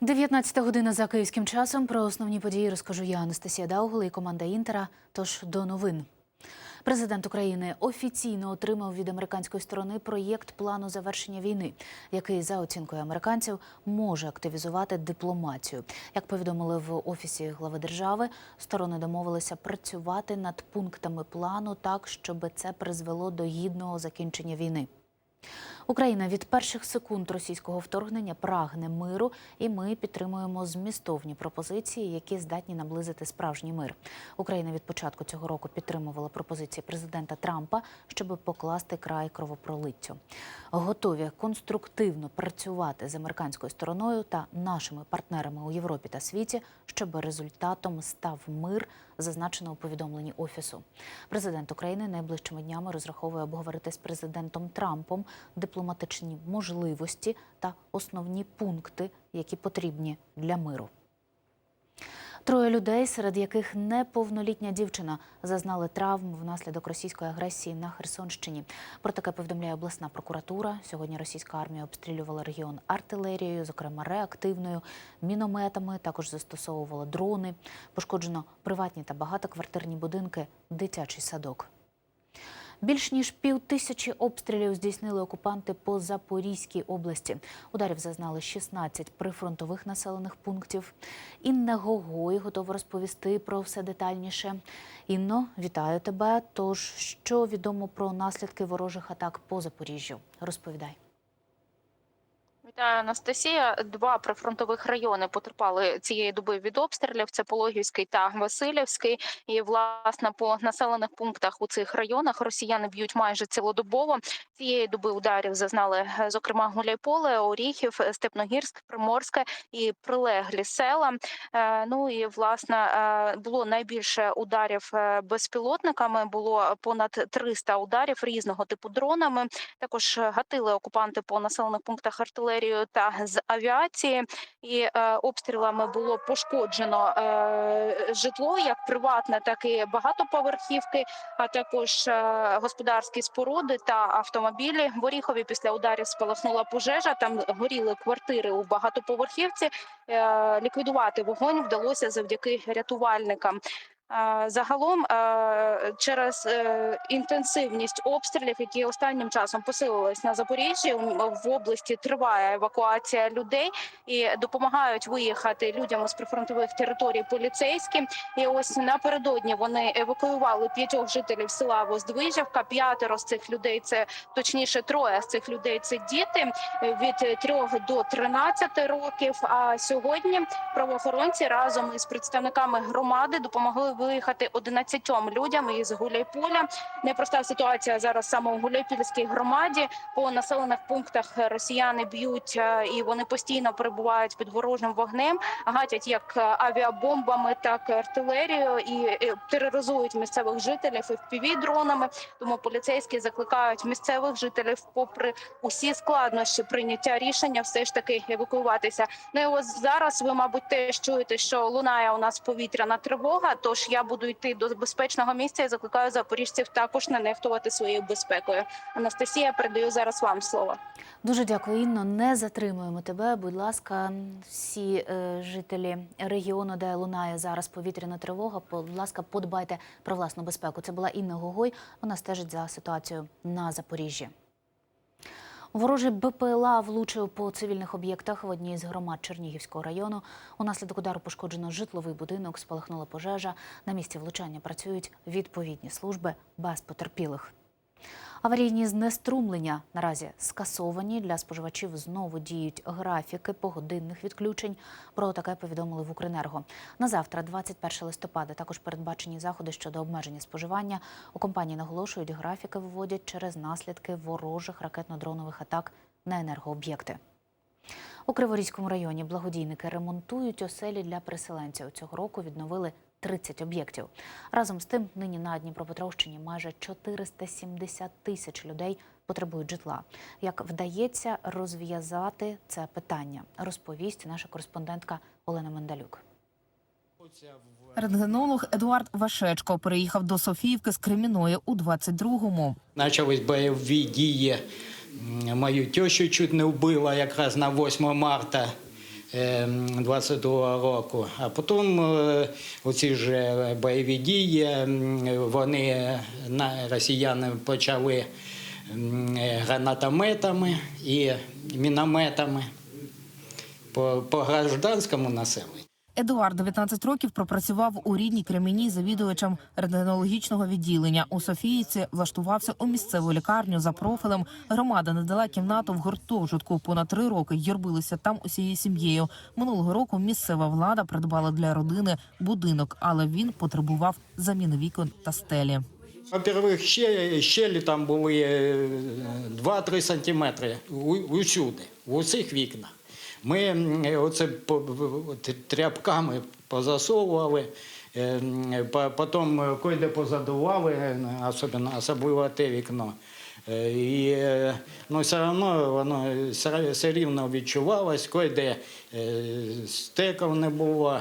19 година за київським часом. Про основні події розкажу я, Анастасія Даугли і команда Інтера. Тож до новин. Президент України офіційно отримав від американської сторони проєкт плану завершення війни, який за оцінкою американців може активізувати дипломатію. Як повідомили в офісі глави держави, сторони домовилися працювати над пунктами плану так, щоб це призвело до гідного закінчення війни. Україна від перших секунд російського вторгнення прагне миру, і ми підтримуємо змістовні пропозиції, які здатні наблизити справжній мир. Україна від початку цього року підтримувала пропозиції президента Трампа, щоб покласти край кровопролиттю. Готові конструктивно працювати з американською стороною та нашими партнерами у Європі та світі, щоб результатом став мир, зазначено у повідомленні офісу. Президент України найближчими днями розраховує обговорити з президентом Трампом дипломатичні можливості та основні пункти, які потрібні для миру. Троє людей, серед яких неповнолітня дівчина, зазнали травм внаслідок російської агресії на Херсонщині. Про таке повідомляє обласна прокуратура. Сьогодні російська армія обстрілювала регіон артилерією, зокрема реактивною, мінометами. Також застосовувала дрони. Пошкоджено приватні та багатоквартирні будинки, дитячий садок. Більш ніж пів тисячі обстрілів здійснили окупанти по Запорізькій області. Ударів зазнали 16 прифронтових населених пунктів. Інна Гогой готова розповісти про все детальніше. Інно, вітаю тебе. Тож, що відомо про наслідки ворожих атак по Запоріжжю? Розповідай. Вітаю, Анастасія. Два прифронтових райони потерпали цієї доби від обстрілів. Це Пологівський та Васильівський. І власне по населених пунктах у цих районах росіяни б'ють майже цілодобово. Цієї доби ударів зазнали зокрема Гуляйполе, Оріхів, Степногірськ, Приморське і прилеглі села. Е, Ну і власне е, було найбільше ударів е, безпілотниками. Було понад 300 ударів різного типу дронами. Також гатили окупанти по населених пунктах артилерією та з авіації, і е, обстрілами було пошкоджено е, житло, як приватне, так і багатоповерхівки, а також е, господарські споруди та автомобілі. В Оріхові після ударів спалахнула пожежа. Там горіли квартири у багатоповерхівці. Е, ліквідувати вогонь вдалося завдяки рятувальникам. Загалом через е, інтенсивність обстрілів, які останнім часом посилились на Запоріжжі, в області триває евакуація людей і допомагають виїхати людям із прифронтових територій поліцейські. І ось напередодні вони евакуювали п'ятьох жителів села Воздвижівка. П'ятеро з цих людей це точніше троє з цих людей це діти від трьох до 13 років. А сьогодні правоохоронці разом із представниками громади допомогли виїхати 11 людям із Гуляйполя. Непроста ситуація зараз саме у Гуляйпільській громаді. По населених пунктах росіяни б'ють е, і вони постійно перебувають під ворожим вогнем, гатять як авіабомбами, так і артилерією і е, тероризують місцевих жителів і дронами. Тому поліцейські закликають місцевих жителів, попри усі складнощі прийняття рішення, все ж таки евакуюватися. Ну і ось зараз ви, мабуть, теж чуєте, що лунає у нас повітряна тривога. Тож я буду йти до безпечного місця і закликаю запоріжців також не нехтувати своєю безпекою. Анастасія, передаю зараз вам слово. Дуже дякую, Інно. Не затримуємо тебе. Будь ласка, всі е, жителі регіону, де лунає зараз повітряна тривога, будь ласка, подбайте про власну безпеку. Це була Інна Гогой. Вона стежить за ситуацією на Запоріжжі. Ворожий БПЛА влучив по цивільних об'єктах в одній з громад Чернігівського району. Унаслідок удару пошкоджено житловий будинок, спалахнула пожежа. На місці влучання працюють відповідні служби без потерпілих. Аварійні знеструмлення наразі скасовані. Для споживачів знову діють графіки погодинних відключень. Про таке повідомили в Укренерго. На завтра, 21 листопада, також передбачені заходи щодо обмеження споживання. У компанії наголошують, графіки виводять через наслідки ворожих ракетно-дронових атак на енергооб'єкти. У Криворізькому районі благодійники ремонтують оселі для переселенців. Цього року відновили 30 об'єктів. Разом з тим, нині на Дніпропетровщині майже 470 тисяч людей потребують житла. Як вдається розв'язати це питання, розповість наша кореспондентка Олена Мендалюк. Рентгенолог Едуард Вашечко переїхав до Софіївки з Креміної у 22-му. Почались бойові дії. Мою тещу чуть не вбило якраз на 8 марта. Е, 22 року. А потім е, оці ж бойові дії, вони на росіяни почали гранатометами і мінометами по, по гражданському населенню. Едуард 19 років пропрацював у рідній Кремені завідувачем рентгенологічного відділення. У Софіївці влаштувався у місцеву лікарню за профілем. Громада надала кімнату в гуртожитку. Понад три роки юрбилися там усією сім'єю. Минулого року місцева влада придбала для родини будинок, але він потребував заміни вікон та стелі. Во-первых, ще, щелі там були е, 2-3 сантиметри у- усюди, в усіх вікнах. Ми оце в- т- тряпками позасовували, е, по- потім койде позадували, е, особливо, те вікно. Е, І е, ну, все одно воно все, рівно відчувалось, койде е, стеків не було.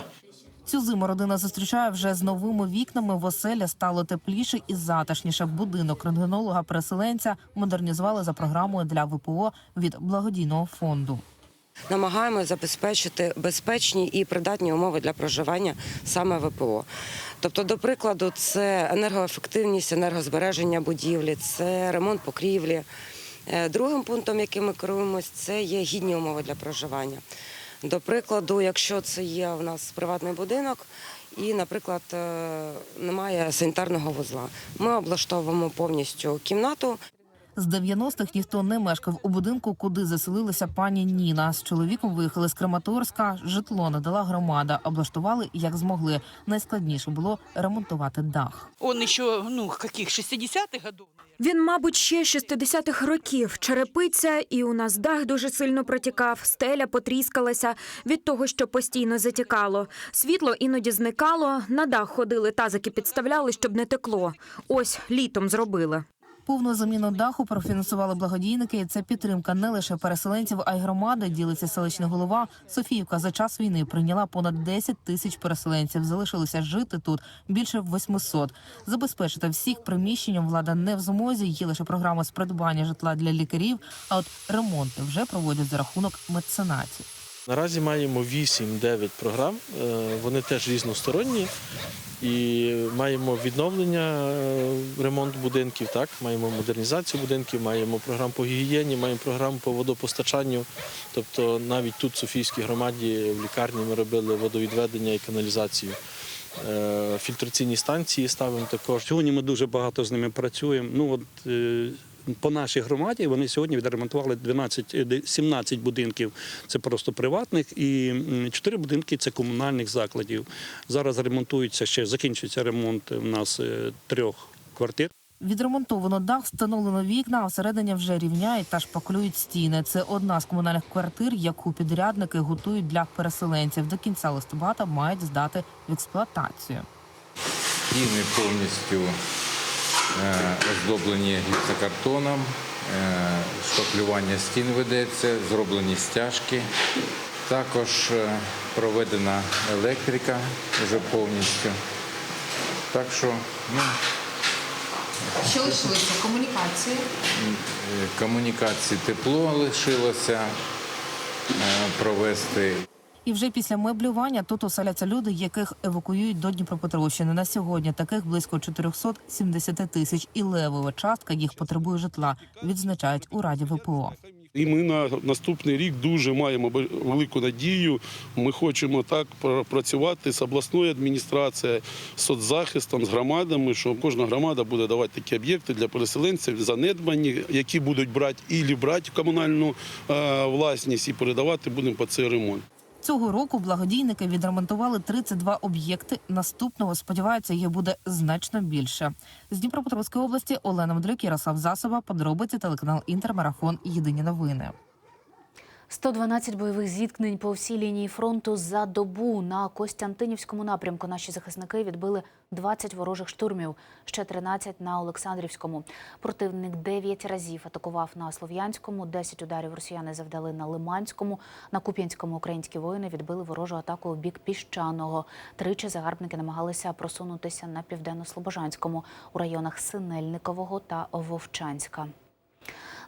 Цю зиму родина зустрічає вже з новими вікнами. В оселі стало тепліше і затишніше. Будинок рентгенолога-переселенця модернізували за програмою для ВПО від благодійного фонду. Намагаємося забезпечити безпечні і придатні умови для проживання саме ВПО. Тобто, до прикладу, це енергоефективність, енергозбереження будівлі, це ремонт покрівлі. Е, Другим пунктом, яким ми керуємось, це є гідні умови для проживання. До прикладу, якщо це є у нас приватний будинок і, наприклад, е, немає санітарного вузла, ми облаштовуємо повністю кімнату, З 90-х ніхто не мешкав у будинку, куди заселилася пані Ніна. З чоловіком виїхали з Краматорська. Житло надала громада. Облаштували як змогли. Найскладніше було ремонтувати дах. Он еще, ну, каких, 60-х годов? Він, мабуть, ще 60-х років. Черепиця, і у нас дах дуже сильно протікав, стеля потріскалася від того, що постійно затікало. Світло іноді зникало, на дах ходили, тазики підставляли, щоб не текло. Ось літом зробили. Повну заміну даху профінансували благодійники. І Це підтримка не лише переселенців, а й громади. Ділиться селищний голова. Софіївка за час війни прийняла понад 10 тисяч переселенців. Залишилося жити тут більше 800. Забезпечити всіх приміщенням влада не в змозі. Є лише програма з придбання житла для лікарів. А от ремонти вже проводять за рахунок меценатів. Наразі маємо 8-9 програм, е, вони теж різносторонні. І маємо відновлення, е, ремонт будинків, так, маємо модернізацію будинків, маємо програму по гігієні, маємо програму по водопостачанню. Тобто навіть тут, в Софійській громаді, в лікарні ми робили водовідведення і каналізацію. Е, Фільтраційні станції ставимо також. Сьогодні ми дуже багато з ними працюємо. Ну от е, по нашій громаді вони сьогодні відремонтували 12, е, 17 будинків. Це просто приватних, і 4 будинки це комунальних закладів. Зараз ремонтується ще закінчується ремонт у нас е, трьох квартир. Відремонтовано дах, встановлено вікна, а всередині вже рівняють та шпаклюють стіни. Це одна з комунальних квартир, яку підрядники готують для переселенців. До кінця листопада мають здати в експлуатацію. Стіни повністю е, оздоблені гіпсокартоном, е, шпаклювання стін ведеться, зроблені стяжки. Також е, проведена електрика вже повністю. Так що ну, Що лишилося? Комунікації. е, комунікації тепло лишилося е, провести. І вже після меблювання тут оселяться люди, яких евакуюють до Дніпропетровщини. На сьогодні таких близько 470 тисяч, і левова частка їх потребує житла. Відзначають у раді ВПО. І ми на наступний рік дуже маємо велику надію. Ми хочемо так працювати з обласною адміністрацією, соцзахистом, з громадами, що кожна громада буде давати такі об'єкти для переселенців, занедбані, які будуть брати і брати комунальну е, власність і передавати будемо по цей ремонт. Цього року благодійники відремонтували 32 об'єкти. Наступного сподіваються, їх буде значно більше. З Дніпропетровської області Олена Мудрик, Ярослав Засоба, подробиці телеканал Інтермарафон. Єдині новини. 112 бойових зіткнень по всій лінії фронту за добу на Костянтинівському напрямку. Наші захисники відбили 20 ворожих штурмів, ще 13 на Олександрівському. Противник 9 разів атакував на Слов'янському, 10 ударів росіяни завдали на Лиманському. На Куп'янському українські воїни відбили ворожу атаку у бік Піщаного. Тричі загарбники намагалися просунутися на південно-слобожанському у районах Синельникового та Вовчанська.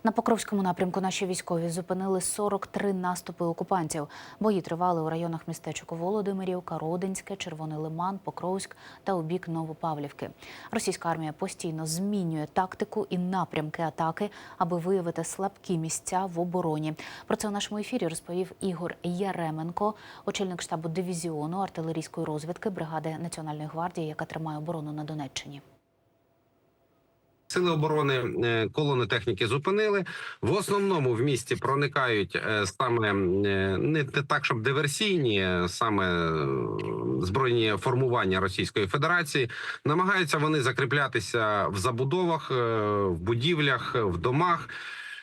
На Покровському напрямку наші військові зупинили 43 наступи окупантів. Бої тривали у районах містечок Володимирівка, Родинське, Червоний Лиман, Покровськ та у бік Новопавлівки. Російська армія постійно змінює тактику і напрямки атаки, аби виявити слабкі місця в обороні. Про це у нашому ефірі розповів Ігор Яременко, очільник штабу дивізіону артилерійської розвідки бригади Національної гвардії, яка тримає оборону на Донеччині. Сили оборони е, колони техніки зупинили. В основному в місті проникають е, саме е, не так, щоб диверсійні, саме збройні формування Російської Федерації. Намагаються вони закріплятися в забудовах, в будівлях, в домах.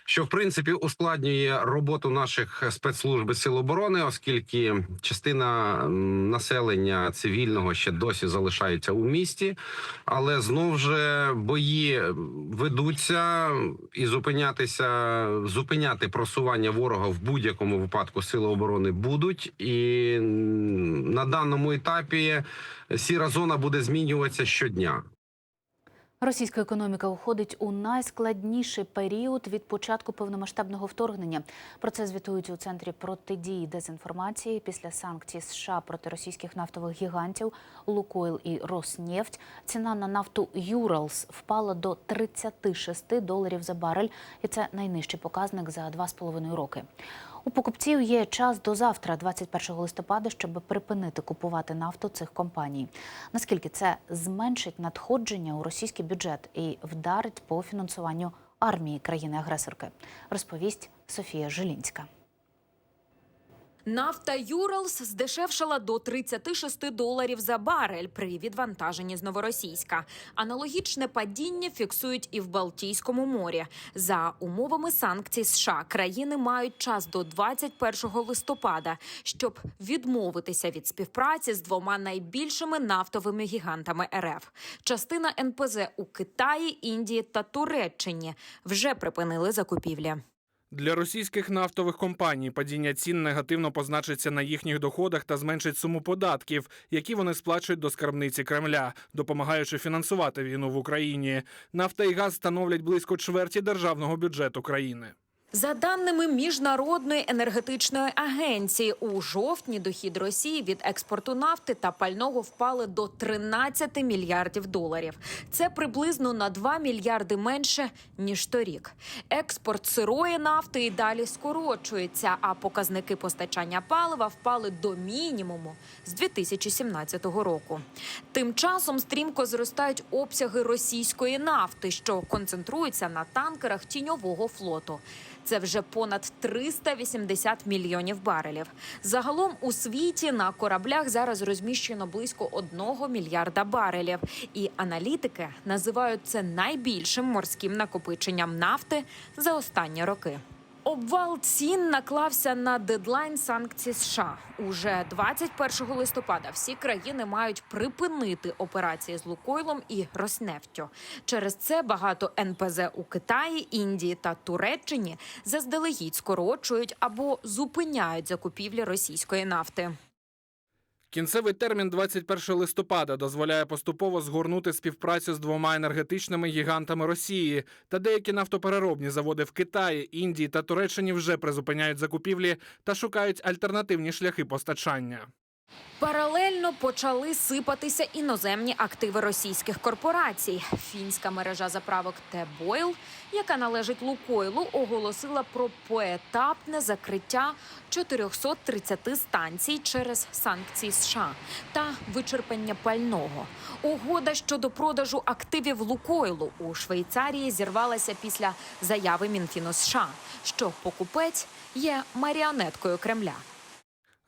Що в принципі ускладнює роботу наших спецслужб і сил оборони, оскільки частина населення цивільного ще досі залишається у місті, але знов же бої ведуться і зупинятися, зупиняти просування ворога в будь-якому випадку сили оборони будуть. І на даному етапі сіра зона буде змінюватися щодня. Російська економіка уходить у найскладніший період від початку повномасштабного вторгнення. Про це звітують у центрі протидії дезінформації після санкцій США проти російських нафтових гігантів Лукойл і Роснефть. Ціна на нафту Юралс впала до 36 доларів за барель, і це найнижчий показник за два з половиною роки. У покупців є час до завтра, 21 листопада, щоб припинити купувати нафту цих компаній. Наскільки це зменшить надходження у російський бюджет і вдарить по фінансуванню армії країни-агресорки, розповість Софія Жилінська. Нафта Юралс здешевшала до 36 доларів за барель при відвантаженні з новоросійська. Аналогічне падіння фіксують і в Балтійському морі. За умовами санкцій США країни мають час до 21 листопада, щоб відмовитися від співпраці з двома найбільшими нафтовими гігантами РФ. Частина НПЗ у Китаї, Індії та Туреччині вже припинили закупівлі. Для російських нафтових компаній падіння цін негативно позначиться на їхніх доходах та зменшить суму податків, які вони сплачують до скарбниці Кремля, допомагаючи фінансувати війну в Україні. Нафта і газ становлять близько чверті державного бюджету країни. За даними міжнародної енергетичної агенції, у жовтні дохід Росії від експорту нафти та пального впали до 13 мільярдів доларів. Це приблизно на 2 мільярди менше ніж торік. Експорт сирої нафти і далі скорочується, а показники постачання палива впали до мінімуму з 2017 року. Тим часом стрімко зростають обсяги російської нафти, що концентруються на танкерах тіньового флоту. Це вже понад 380 мільйонів барелів. Загалом у світі на кораблях зараз розміщено близько 1 мільярда барелів. І аналітики називають це найбільшим морським накопиченням нафти за останні роки. Обвал цін наклався на дедлайн санкцій США. Уже 21 листопада всі країни мають припинити операції з Лукойлом і Роснефтю. Через це багато НПЗ у Китаї, Індії та Туреччині заздалегідь скорочують або зупиняють закупівлі російської нафти. Кінцевий термін 21 листопада дозволяє поступово згорнути співпрацю з двома енергетичними гігантами Росії. Та деякі нафтопереробні заводи в Китаї, Індії та Туреччині вже призупиняють закупівлі та шукають альтернативні шляхи постачання. Паралельно почали сипатися іноземні активи російських корпорацій. Фінська мережа заправок Т-Бойл, яка належить Лукойлу, оголосила про поетапне закриття 430 станцій через санкції США та вичерпання пального. Угода щодо продажу активів Лукойлу у Швейцарії зірвалася після заяви Мінфіну США, що покупець є маріонеткою Кремля.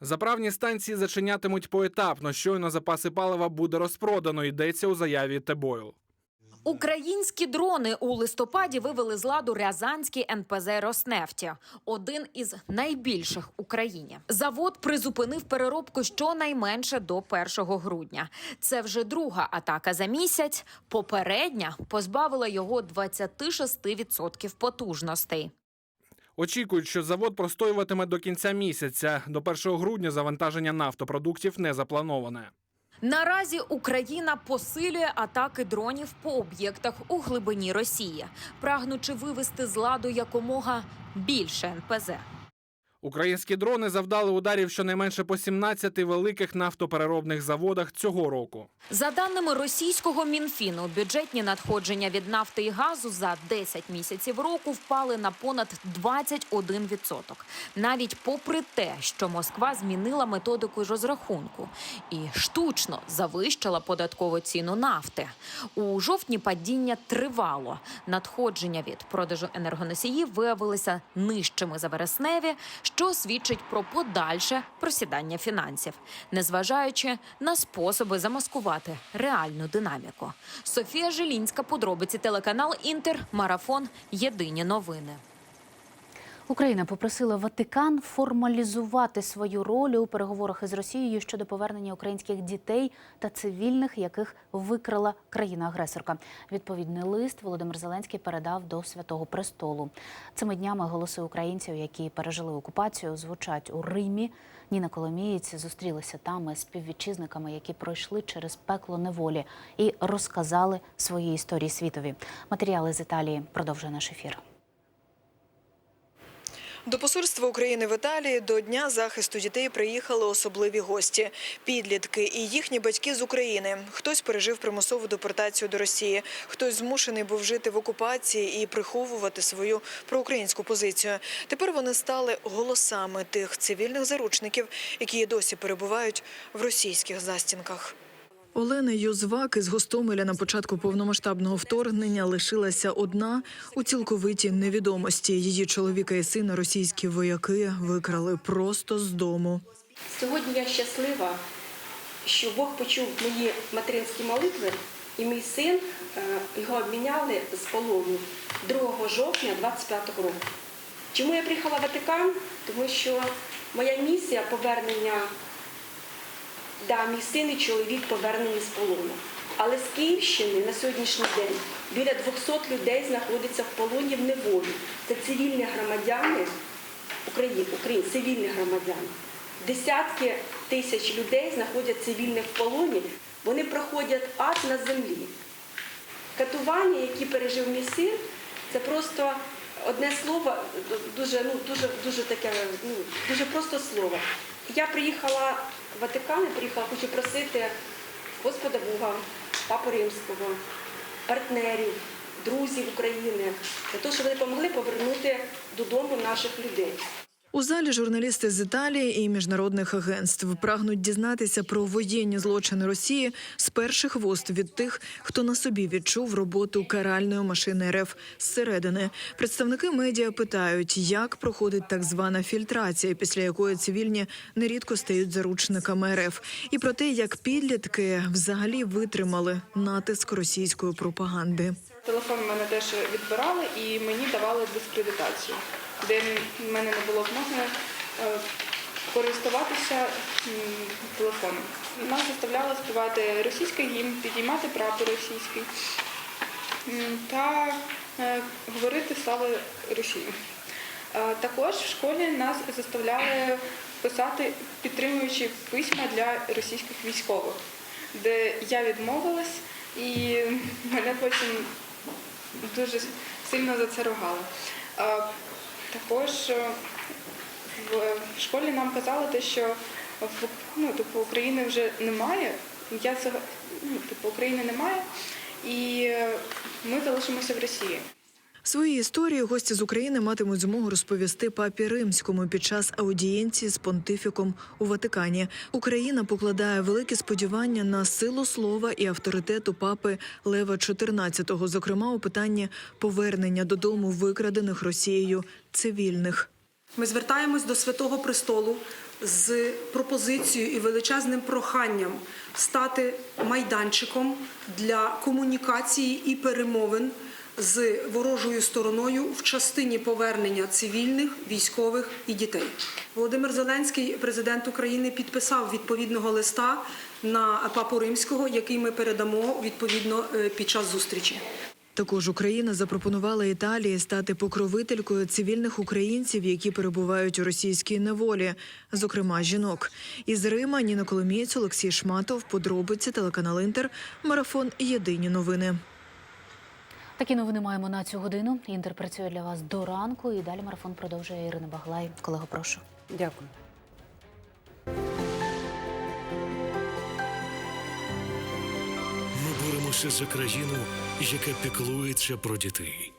Заправні станції зачинятимуть поетапно. Щойно запаси палива буде розпродано. Йдеться у заяві Тебойл. Українські дрони у листопаді вивели з ладу Рязанський НПЗ Роснефті, один із найбільших в Україні. Завод призупинив переробку щонайменше до 1 грудня. Це вже друга атака за місяць. Попередня позбавила його 26% потужностей. Очікують, що завод простоюватиме до кінця місяця. До 1 грудня завантаження нафтопродуктів не заплановане. Наразі Україна посилює атаки дронів по об'єктах у глибині Росії, прагнучи вивести з ладу якомога більше НПЗ. Українські дрони завдали ударів щонайменше по 17 великих нафтопереробних заводах цього року. За даними російського мінфіну, бюджетні надходження від нафти і газу за 10 місяців року впали на понад 21%. Навіть попри те, що Москва змінила методику розрахунку і штучно завищила податкову ціну нафти. У жовтні падіння тривало. Надходження від продажу енергоносіїв виявилися нижчими за вересневі, що свідчить про подальше просідання фінансів, незважаючи на способи замаскувати реальну динаміку. Софія Жилінська, подробиці телеканал Інтер, марафон. Єдині новини. Україна попросила Ватикан формалізувати свою роль у переговорах із Росією щодо повернення українських дітей та цивільних, яких викрала країна-агресорка. Відповідний лист Володимир Зеленський передав до Святого Престолу. Цими днями голоси українців, які пережили окупацію, звучать у Римі. Ніна Коломієць зустрілася там із співвітчизниками, які пройшли через пекло неволі і розказали свої історії світові. Матеріали з Італії продовжує наш ефір. До посольства України в Італії до Дня захисту дітей приїхали особливі гості – підлітки і їхні батьки з України. Хтось пережив примусову депортацію до Росії, хтось змушений був жити в окупації і приховувати свою проукраїнську позицію. Тепер вони стали голосами тих цивільних заручників, які досі перебувають в російських застінках. Олена Юзвак із Гостомеля на початку повномасштабного вторгнення лишилася одна у цілковитій невідомості. Її чоловіка і сина російські вояки викрали просто з дому. Сьогодні я щаслива, що Бог почув мої материнські молитви, і мій син е, його обміняли з полону 2 жовтня 25-го року. Чому я приїхала в Ватикан? Тому що моя місія повернення, да, мій син і чоловік повернені з полону. Але з Київщини на сьогоднішній день біля 200 людей знаходиться в полоні в неволі. Це цивільні громадяни України, України цивільні громадяни. Десятки тисяч людей знаходять цивільних в полоні. Вони проходять ад на землі. Катування, які пережив мій син, це просто одне слово, дуже, ну, дуже, дуже таке, ну, дуже просто слово. Я приїхала Ватикан, і приїхала, хочу просити Господа Бога, Папу Римського, партнерів, друзів України, для того, щоб вони допомогли повернути додому наших людей. У залі журналісти з Італії і міжнародних агентств прагнуть дізнатися про воєнні злочини Росії з перших вуст від тих, хто на собі відчув роботу каральної машини РФ зсередини. Представники медіа питають, як проходить так звана фільтрація, після якої цивільні нерідко стають заручниками РФ, і про те, як підлітки взагалі витримали натиск російської пропаганди. Телефон мене теж відбирали і мені давали дискредитацію, де в мене не було змоги е, користуватися телефоном. Нас заставляли співати російський гімн, підіймати прапор російський та е, говорити слава Росії. Е, Також в школі нас заставляли писати підтримуючі письма для російських військових, де я відмовилась і мене потім дуже сильно за це ругали. Також е, в школі нам казали те, що ну, типу, України вже немає. Я цього ну, типу, України немає, і е, ми залишимося в Росії. Свої історії гості з України матимуть змогу розповісти папі римському під час аудієнції з понтифіком у Ватикані. Україна покладає великі сподівання на силу слова і авторитету папи Лева XIV, зокрема у питанні повернення додому викрадених Росією цивільних. Ми звертаємось до Святого Престолу з пропозицією і величезним проханням стати майданчиком для комунікації і перемовин з ворожою стороною в частині повернення цивільних, військових і дітей. Володимир Зеленський, президент України, підписав відповідного листа на папу римського, який ми передамо відповідно е, під час зустрічі. Також Україна запропонувала Італії стати покровителькою цивільних українців, які перебувають у російській неволі, зокрема жінок. Із Рима Ніна Коломієць, Олексій Шматов, подробиці телеканал Інтер, марафон Єдині новини. Такі новини маємо на цю годину. Інтер працює для вас до ранку. І далі марафон продовжує Ірина Баглай. Колего, прошу. Дякую. Ми боремося за країну, яка піклується про дітей.